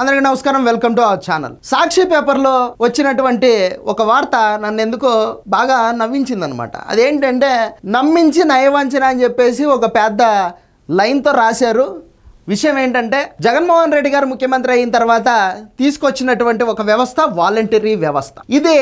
అందరికీ నమస్కారం welcome to our channel. Sakshi పేపర్లో వచ్చినటువంటి ఒక వార్త నన్ను ఎందుకో బాగా నవ్వించింది అనమాట అదేంటంటే నమ్మించి నయవంచన అని చెప్పేసి ఒక పెద్ద లైన్తో రాశారు. విషయం ఏంటంటే జగన్మోహన్ రెడ్డి గారు ముఖ్యమంత్రి అయిన తర్వాత తీసుకొచ్చినటువంటి ఒక వ్యవస్థ వాలంటరీ వ్యవస్థ. ఇది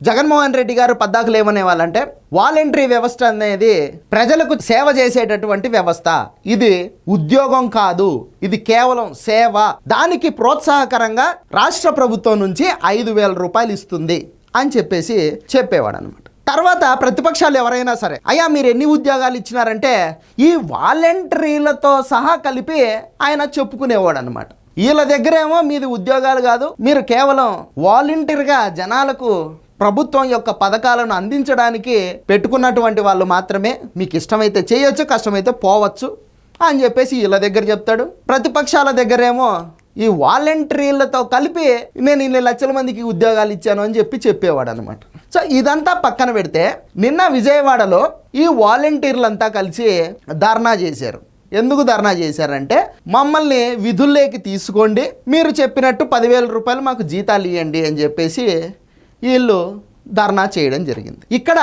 జగన్మోహన్ రెడ్డి గారు పద్దాకులు ఏమనే వాళ్ళంటే వాలంటరీ వ్యవస్థ అనేది ప్రజలకు సేవ చేసేటటువంటి వ్యవస్థ. ఇది ఉద్యోగం కాదు. ఇది కేవలం సేవ. దానికి ప్రోత్సాహకరంగా రాష్ట్ర ప్రభుత్వం నుంచి ఐదు వేల రూపాయలు ఇస్తుంది అని చెప్పేసి చెప్పేవాడు అనమాట తర్వాత ప్రతిపక్షాలు ఎవరైనా సరే అయ్యా మీరు ఎన్ని ఉద్యోగాలు ఇచ్చినారంటే ఈ వాలంటరీలతో సహా కలిపి ఆయన చెప్పుకునేవాడు అనమాట వీళ్ళ దగ్గరేమో మీది ఉద్యోగాలు కాదు మీరు కేవలం వాలంటీర్గా జనాలకు ప్రభుత్వం యొక్క పథకాలను అందించడానికి పెట్టుకున్నటువంటి వాళ్ళు మాత్రమే మీకు ఇష్టమైతే చేయొచ్చు కష్టమైతే పోవచ్చు అని చెప్పేసి వీళ్ళ దగ్గర చెప్తాడు. ప్రతిపక్షాల దగ్గరేమో ఈ వాలంటీర్లతో కలిపి నేను ఇన్ని లక్షల మందికి ఉద్యోగాలు ఇచ్చాను అని చెప్పి చెప్పేవాడు అనమాట సో ఇదంతా పక్కన పెడితే నిన్న విజయవాడలో ఈ వాలంటీర్లంతా కలిసి ధర్నా చేశారు. ఎందుకు ధర్నా చేశారంటే మమ్మల్ని విధుల్లోకి తీసుకోండి మీరు చెప్పినట్టు పదివేల రూపాయలు మాకు జీతాలు ఇవ్వండి అని చెప్పేసి వీళ్ళు ధర్నా చేయడం జరిగింది. ఇక్కడ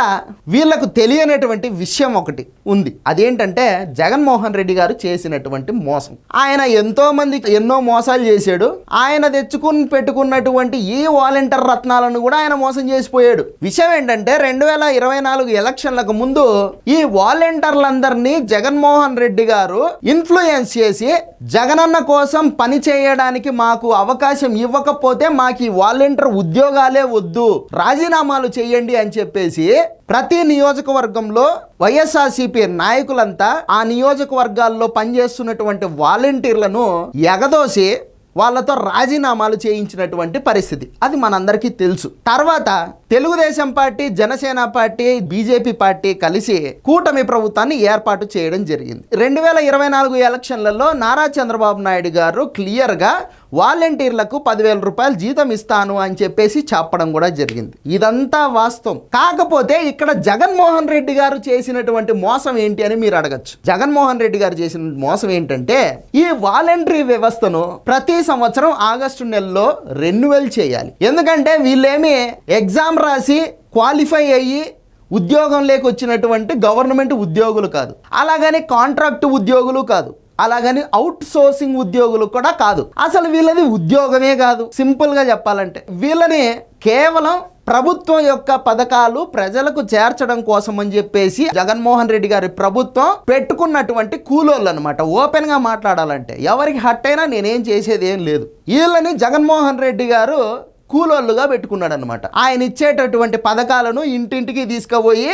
వీళ్ళకు తెలియనటువంటి విషయం ఒకటి ఉంది. అదేంటంటే జగన్మోహన్ రెడ్డి గారు చేసినటువంటి మోసం. ఆయన ఎంతో మంది ఎన్నో మోసాలు చేశాడు. ఆయన తెచ్చుకుని పెట్టుకున్నటువంటి ఈ వాలంటీర్ రత్నాలను కూడా ఆయన మోసం చేసిపోయాడు. విషయం ఏంటంటే రెండు వేల ఇరవై నాలుగు ఎలక్షన్లకు ముందు ఈ వాలంటీర్లందరినీ జగన్మోహన్ రెడ్డి గారు ఇన్ఫ్లుయెన్స్ చేసి జగనన్న కోసం పని చేయడానికి మాకు అవకాశం ఇవ్వకపోతే మాకు ఈ వాలంటీర్ ఉద్యోగాలే వద్దు. రాజీనామా కార్యక్రమాలు చేయండి అని చెప్పేసి ప్రతి నియోజకవర్గంలో వైఎస్ఆర్సీపీ నాయకులంతా ఆ నియోజకవర్గాల్లో పనిచేస్తున్నటువంటి వాలంటీర్లను ఎగదోసి వాళ్ళతో రాజీనామాలు చేయించినటువంటి పరిస్థితి. అది మనందరికీ తెలుసు. తర్వాత Telugu Desam party Janasena party BJP party కలిసి కూటమి ప్రభుత్వాన్ని ఏర్పాటు చేయడం జరిగింది. రెండు వేల ఇరవై నాలుగు ఎలక్షన్లలో నారా చంద్రబాబు నాయుడు గారు క్లియర్గా వాలంటీర్లకు పదివేల రూపాయలు జీతం ఇస్తాను అని చెప్పేసి చెప్పడం కూడా జరిగింది. ఇదంతా వాస్తవం. కాకపోతే ఇక్కడ జగన్మోహన్ రెడ్డి గారు చేసినటువంటి మోసం ఏంటి అని మీరు అడగచ్చు. జగన్మోహన్ రెడ్డి గారు చేసిన మోసం ఏంటంటే ఈ వాలంటరీ వ్యవస్థను ప్రతి సంవత్సరం ఆగస్టు నెలలో రెన్యువల్ చేయాలి. ఎందుకంటే వీళ్ళేమి ఎగ్జామ్ రాసి క్వాలిఫై అయ్యి ఉద్యోగం లేకొచ్చినటువంటి గవర్నమెంట్ ఉద్యోగులు కాదు. అలాగని కాంట్రాక్ట్ ఉద్యోగులు కాదు. అలాగని అవుట్ సోర్సింగ్ ఉద్యోగులు కూడా కాదు. అసలు వీళ్ళది ఉద్యోగమే కాదు. సింపుల్గా చెప్పాలంటే వీళ్ళని కేవలం ప్రభుత్వం యొక్క పథకాలు ప్రజలకు చేర్చడం కోసం అని చెప్పేసి జగన్మోహన్ రెడ్డి గారి ప్రభుత్వం పెట్టుకున్నటువంటి కూలోళ్ళు అనమాట ఓపెన్గా మాట్లాడాలంటే ఎవరికి హట్ అయినా నేనేం చేసేది ఏం లేదు. వీళ్ళని జగన్మోహన్ రెడ్డి గారు కూలోళ్ళుగా పెట్టుకున్నాడు అనమాట ఆయన ఇచ్చేటటువంటి పథకాలను ఇంటింటికి తీసుకుపోయి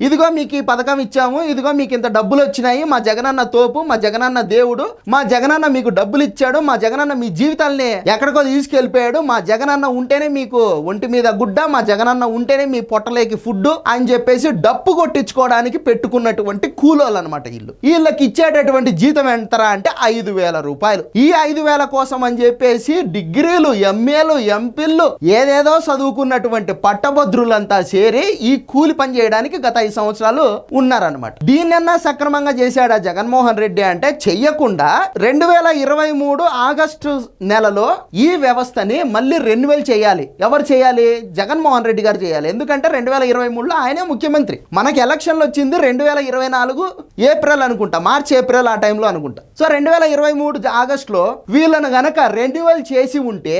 ఇదిగో మీకు ఈ పథకం ఇచ్చాము ఇదిగో మీకు ఇంత డబ్బులు వచ్చినాయి మా జగనన్న తోపు మా జగనన్న దేవుడు మా జగనన్న మీకు డబ్బులు ఇచ్చాడు మా జగనన్న మీ జీవితాల్ని ఎక్కడికో తీసుకెళ్ళిపోయాడు మా జగనన్న ఉంటేనే మీకు ఒంటి మీద గుడ్డ మా జగనన్న ఉంటేనే మీ పొట్టలేకి ఫుడ్ అని చెప్పేసి డప్పు కొట్టించుకోవడానికి పెట్టుకున్నటువంటి కూలోళ్ళు అనమాట వీళ్ళు. వీళ్ళకి ఇచ్చేటటువంటి జీతం ఎంతరా అంటే ఐదు వేల రూపాయలు. ఈ ఐదు వేల కోసం అని చెప్పేసి డిగ్రీలు ఎంఏలు ఎంపీలు ఏదేదో చదువుకున్నటువంటి పట్టభద్రులంతా చేరి ఈ కూలి పని చేయడానికి గత ఐదు సంవత్సరాలు ఉన్నారనమాట దీన్నన్నా సక్రమంగా చేశాడా జగన్మోహన్ రెడ్డి అంటే చెయ్యకుండా రెండు వేల ఇరవై మూడు ఆగస్టు నెలలో ఈ వ్యవస్థని మళ్ళీ రెన్యువల్ చేయాలి. ఎవరు చేయాలి? జగన్మోహన్ రెడ్డి గారు చేయాలి. ఎందుకంటే రెండు వేల ఇరవై మూడులో ఆయనే ముఖ్యమంత్రి. మనకి ఎలక్షన్లు వచ్చింది రెండు వేల ఇరవై నాలుగు ఏప్రిల్ అనుకుంటా. మార్చ్ ఏప్రిల్ ఆ టైంలో అనుకుంటా. సో రెండు వేల ఇరవై మూడు ఆగస్టులో వీళ్ళను గనక రెన్యువల్ చేసి ఉంటే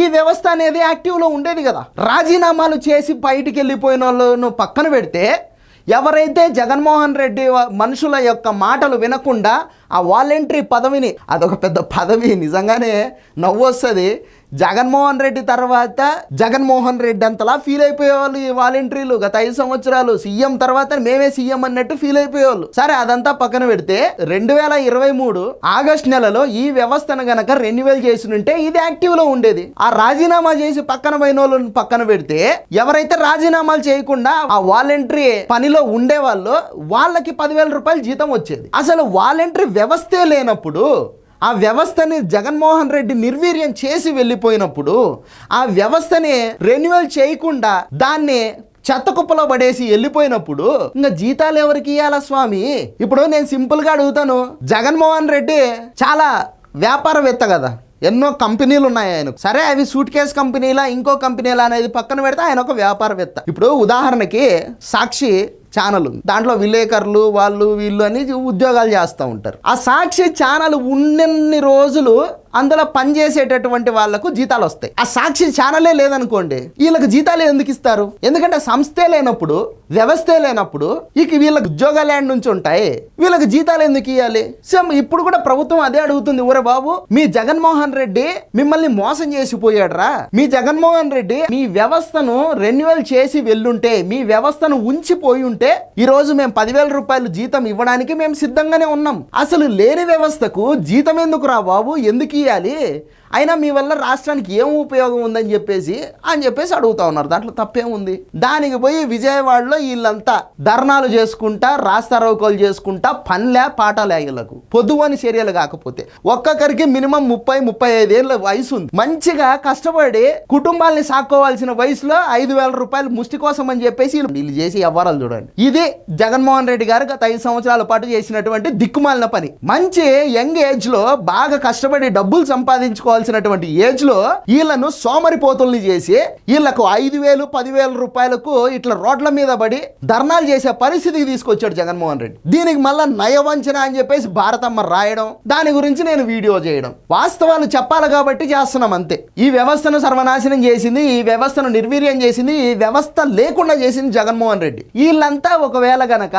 ఈ వ్యవస్థ అనేది యాక్టివ్లో ఉండేది కదా. రాజీనామాలు చేసి బయటికి వెళ్ళిపోయిన వాళ్ళను పక్కన పెడితే ఎవరైతే జగన్మోహన్ రెడ్డి మనుషుల యొక్క మాటలు వినకుండా ఆ వాలంటరీ పదవిని అదొక పెద్ద పదవి నిజంగానే నవ్వు వస్తుంది జగన్మోహన్ రెడ్డి తర్వాత జగన్మోహన్ రెడ్డి అంతలా ఫీల్ అయిపోయేవాళ్ళు ఈ వాలంటీర్లు గత ఐదు సంవత్సరాలు. సీఎం తర్వాత మేమే సీఎం అన్నట్టు ఫీల్ అయిపోయేవాళ్ళు. సరే అదంతా పక్కన పెడితే రెండు వేల ఇరవై మూడు ఆగస్ట్ నెలలో ఈ వ్యవస్థను గనక రెన్యువల్ చేసి ఉంటే ఇది యాక్టివ్లో ఉండేది. ఆ రాజీనామా చేసి పక్కన పోయిన వాళ్ళని పక్కన పెడితే ఎవరైతే రాజీనామాలు చేయకుండా ఆ వాలంటరీ పనిలో ఉండేవాళ్ళు వాళ్ళకి పదివేల రూపాయలు జీతం వచ్చేది. అసలు వాలంటరీ వ్యవస్థే లేనప్పుడు ఆ వ్యవస్థని జగన్మోహన్ రెడ్డి నిర్వీర్యం చేసి వెళ్ళిపోయినప్పుడు ఆ వ్యవస్థని రెన్యువల్ చేయకుండా దాన్ని చెత్త కుప్పలో పడేసి వెళ్ళిపోయినప్పుడు ఇంకా జీతాలు ఎవరికి ఇవ్వాలా స్వామి? ఇప్పుడు నేను సింపుల్గా అడుగుతాను. జగన్మోహన్ రెడ్డి చాలా వ్యాపారవేత్త కదా. ఎన్నో కంపెనీలు ఉన్నాయి ఆయనకు. సరే అవి సూట్ కేస్ కంపెనీలా ఇంకో కంపెనీలా అనేది పక్కన పెడితే ఆయన ఒక వ్యాపారవేత్త. ఇప్పుడు ఉదాహరణకి సాక్షి ఛానల్ ఉంది. దాంట్లో విలేకరులు వాళ్ళు వీళ్ళు అని ఉద్యోగాలు చేస్తూ ఉంటారు. ఆ సాక్షి ఛానల్ ఉన్నన్ని రోజులు అందులో పనిచేసేటటువంటి వాళ్ళకు జీతాలు వస్తాయి. ఆ సాక్షి ఛానలే లేదనుకోండి వీళ్ళకి జీతాలు ఎందుకు ఇస్తారు? ఎందుకంటే సంస్థే లేనప్పుడు వ్యవస్థే లేనప్పుడు ఇక వీళ్ళకి ఉద్యోగాలు నుంచి ఉంటాయి. వీళ్ళకి జీతాలు ఎందుకు ఇవ్వాలి సో ఇప్పుడు కూడా ప్రభుత్వం అదే అడుగుతుంది ఊరే బాబు మీ జగన్మోహన్ రెడ్డి మిమ్మల్ని మోసం చేసిపోయాడరా. మీ జగన్మోహన్ రెడ్డి మీ వ్యవస్థను రెన్యువల్ చేసి వెళ్ళుంటే మీ వ్యవస్థను ఉంచిపోయి ఉంటే ఈ రోజు మేము పదివేల రూపాయలు జీతం ఇవ్వడానికి మేము సిద్ధంగానే ఉన్నాం. అసలు లేని వ్యవస్థకు జీతం ఎందుకు రా బాబు? ఎందుకు ఇవ్వాలి అయినా మీ వల్ల రాష్ట్రానికి ఏం ఉపయోగం ఉందని చెప్పేసి అని చెప్పేసి అడుగుతా ఉన్నారు. దాంట్లో తప్పేముంది? దానికి పోయి విజయవాడలో వీళ్ళంతా ధర్నాలు చేసుకుంటా రాస్తారోకోలు చేసుకుంటా పనిలే పాటలే వీళ్ళకు. పొద్దువని చర్యలు కాకపోతే. ఒక్కొక్కరికి మినిమం ముప్పై ముప్పై ఐదేళ్ళ వయసు ఉంది. మంచిగా కష్టపడి కుటుంబాల్ని సాక్కోవాల్సిన వయసులో ఐదు వేల రూపాయలు ముష్టి కోసం అని చెప్పేసి వీళ్ళు- వీళ్ళు చేసి వ్యవహారాలు చూడండి. ఇది జగన్మోహన్ రెడ్డి గారు గత ఐదు సంవత్సరాల పాటు చేసినటువంటి దిక్కుమాలిన పని. మంచి యంగ్ ఏజ్లో బాగా కష్టపడి డబ్బులు సంపాదించుకోవాల్సినటువంటి ఏజ్లో వీళ్ళను సోమరిపోతుల్ని చేసి వీళ్ళకు ఐదు వేలు పదివేల రూపాయలకు ఇట్లా రోడ్ల మీద పడి ధర్నాలు చేసే పరిస్థితికి తీసుకొచ్చాడు జగన్మోహన్ రెడ్డి. దీనికి మళ్ళీ నయవంచన అని చెప్పేసి భారతమ్మ రాయడం దాని గురించి నేను వీడియో చేయడం. వాస్తవాలు చెప్పాలి కాబట్టి చేస్తున్నాం అంతే. ఈ వ్యవస్థను సర్వనాశనం చేసింది ఈ వ్యవస్థను నిర్వీర్యం చేసింది ఈ వ్యవస్థ లేకుండా చేసింది జగన్మోహన్ రెడ్డి. వీళ్ళంతా ఒకవేళ గనక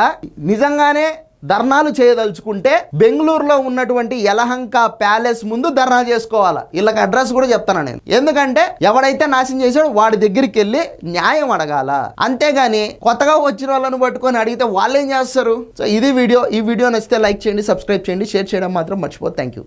నిజంగానే ధర్నాలు చేయదలుచుకుంటే బెంగళూరులో ఉన్నటువంటి యలహంక ప్యాలెస్ ముందు ధర్నా చేసుకోవాలా. వీళ్ళకి అడ్రస్ కూడా చెప్తాను నేను. ఎందుకంటే ఎవడైతే నాశనం చేశాడో వాడి దగ్గరికి వెళ్ళి న్యాయం అడగాల. అంతేగాని కొత్తగా వచ్చిన వాళ్ళని పట్టుకొని అడిగితే వాళ్ళు ఏం చేస్తారు? సో ఇది వీడియో. ఈ వీడియో నచ్చితే లైక్ చేయండి సబ్స్క్రైబ్ చేయండి షేర్ చేయడం మాత్రం మర్చిపోదు థ్యాంక్ యూ